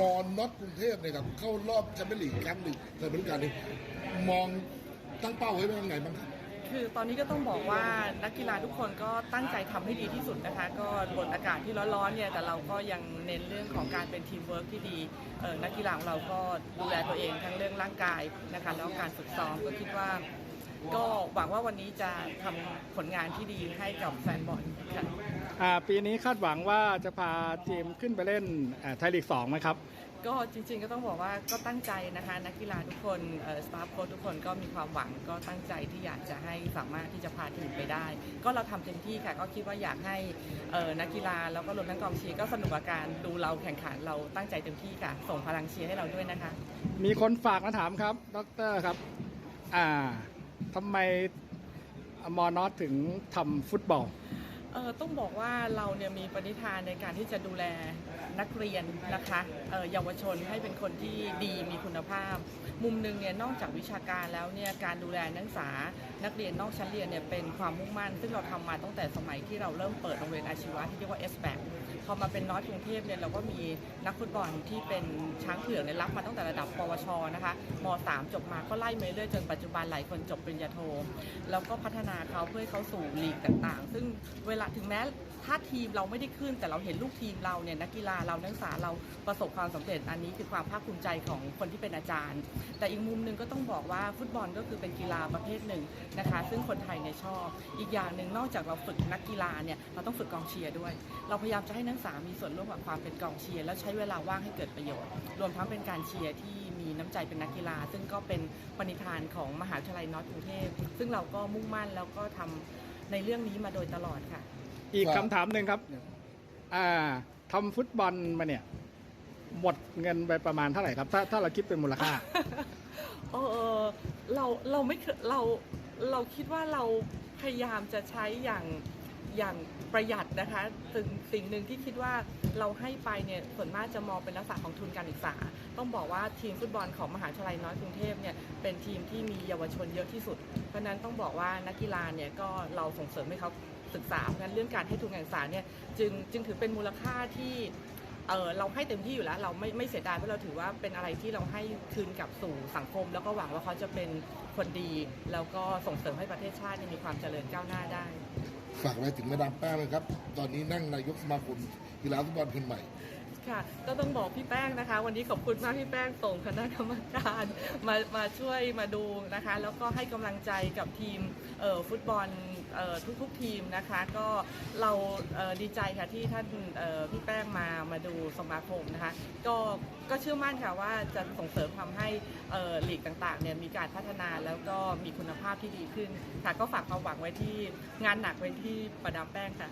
มอนน็อตกรุงเทพเนี่ยครับเข้ารอบแชมเปี้ยนลีกครั้งหนึ่งในฤดูกาลนี้มองตั้งเป้าไว้เป็นยังไงบ้างครับคือตอนนี้ก็ต้องบอกว่านักกีฬาทุกคนก็ตั้งใจทำให้ดีที่สุดนะคะ ก็บนอากาศที่ร้อนๆเนี่ยแต่เราก็ยังเน้นเรื่องของการเป็นทีมเวิร์กที่ดีนักกีฬาของเราก็ดูแลตัวเองทั้งเรื่องร่างกายนะคะแล้วการฝึกซ้อมก็คิดว่า ก็หวังว่าวันนี้จะทำผลงานที่ดีให้กับแฟนบอลค่ะ อ่าปีนี้คาดหวังว่าจะพาทีมขึ้นไปเล่นอ่าไทยลีกสองไหมครับ ก็จริงๆก็ต้องบอกว่าก็ตั้งใจนะคะ นักกีฬาทุกคนสตาฟโค้ชทุกคนก็มีความหวังก็ตั้งใจที่อยากจะให้สามารถที่จะพาทีมไปได้ ก็เราทำเต็มที่ค่ะ ก็คิดว่าอยากให้เอ่อนักกีฬาแล้วก็รวมทั้งกองเชียร์ก็สนุกกับการดูเราแข่งขันเราตั้งใจเต็มที่ค่ะ ส่งพลังเชียร์ให้เราด้วยนะคะ มีคนฝากมาถามครับดรครับ อ่า ทำไมมอนอสถึงทำฟุตบอลเออต้องบอกว่าเราเนี่ยมีปณิธานในการที่จะดูแลนักเรียนนะคะเออเยาวชนให้เป็นคนที่ดีมีคุณภาพ มุมหนึ่งเนี่ยนอกจากวิชาการแล้วเนี่ยการดูแลนักศึกษานักเรียนนอกชั้นเรียนเนี่ยเป็นความมุ่งมั่น ซึ่งเราทำมาตั้งแต่สมัยที่เราเริ่มเปิดโรงเรียนอาชีวะที่เรียกว่า s อ a c พอมาเป็นนอตกรุงเทพเนี่ยเราก็มีนักฟุตบอลที่เป็นช้างเผือกเนี่ยรับมาตั้งแต่ระดับปวชนะคะม .3 จบมาก็ไล่มาเรื่อยจนปัจจุบันหลายคนจบปริญญาโท แล้วก็พัฒนาเขาเพื่อเขาสู่ลีกต่างๆ ซึ่งเวลาถึงแม้ถ้าทีมเราไม่ได้ขึ้น แต่เราเห็นลูกทีมเราเนี่ยนักกีฬาเรานักศึกษาเราประสบความสำเร็จอันนี้คือความภาคภูมิใจของคนที่เป็นอาจารย์ แต่อีกมุมหนึ่งก็ต้องบอกว่าฟุตบอลก็คือเป็นกีฬาประเภทหนึ่งนะคะ ซึ่งคนไทยเนี่ยชอบ อีกอย่างหนึ่งนอกจากเราฝึกนักกีฬาเนี่ยเราต้องฝึกกองเชียร์ด้วย เราพยายามจะให้นักกษามีส่วนร่วมกับความเป็นกองเชียร์แล้วใช้เวลาว่างให้เกิดประโยชน์ รวมทั้งเป็นการเชียร์ที่มีน้ำใจเป็นนักกีฬา ซึ่งก็เป็นปณิธานของมหาวิทยาลัยนอตกรุงเทพซึ่งเราก็มุ่งมั่นแล้วก็ทำในเรื่องนี้มาโดยตลอดค่ะ อีกครับคำถามหนึ่งครับอ่าทำฟุตบอลมาเนี่ย หมดเงินไปประมาณเท่าไหร่ครับ ถ้าถ้าเราคิดเป็นมูลค่า เออเราเราไม่เคยเราเราคิดว่าเราพยายามจะใช้อย่าง อย่างประหยัดนะคะสิ่งสิ่งหนึ่งที่คิดว่าเราให้ไปเนี่ยส่วนมากจะมองเป็นลักษณะของทุนการศึกษา ต้องบอกว่าทีมฟุตบอลของมหาวิทยาลัยน้อยกรุงเทพเนี่ยเป็นทีมที่มีเยาวชนเยอะที่สุด เพราะนั้นต้องบอกว่านักกีฬาเนี่ยก็เราส่งเสริมให้เขาศึกษาเพราะฉะนั้นเรื่องการให้ทุนการศึกษาเนี่ยจึงจึงถือเป็นมูลค่าที่เออเราให้เต็มที่อยู่แล้ว เราไม่ไม่เสียดายเพราะเราถือว่าเป็นอะไรที่เราให้คืนกลับสู่สังคม แล้วก็หวังว่าเขาจะเป็นคนดี แล้วก็ส่งเสริมให้ประเทศชาติมีความเจริญก้าวหน้าได้ ฝากอะไรถึงมาดามแป้งเลยครับ ตอนนี้นั่งนายกสมาคมกีฬาฟุตบอลคนใหม่ค่ะก็ต้องบอกพี่แป้งนะคะ วันนี้ขอบคุณมากพี่แป้งส่งคณะกรรมการมามาช่วยมาดูนะคะ แล้วก็ให้กำลังใจกับทีมเอ่อฟุตบอล ทุกๆทีมนะคะก็เราเดีใจค่ะที่ท่านพี่แป้งมามาดูสมาคมนะคะก็ก็เชื่อมั่นค่ะว่าจะส่งเสริมทำให้หลีกต่างๆเนี่ยมีการพัฒนาแล้วก็มีคุณภาพที่ดีขึ้นค่ะก็ฝากความหวังไว้ที่งานหนักไว้ที่ประดามแป้งค่ะ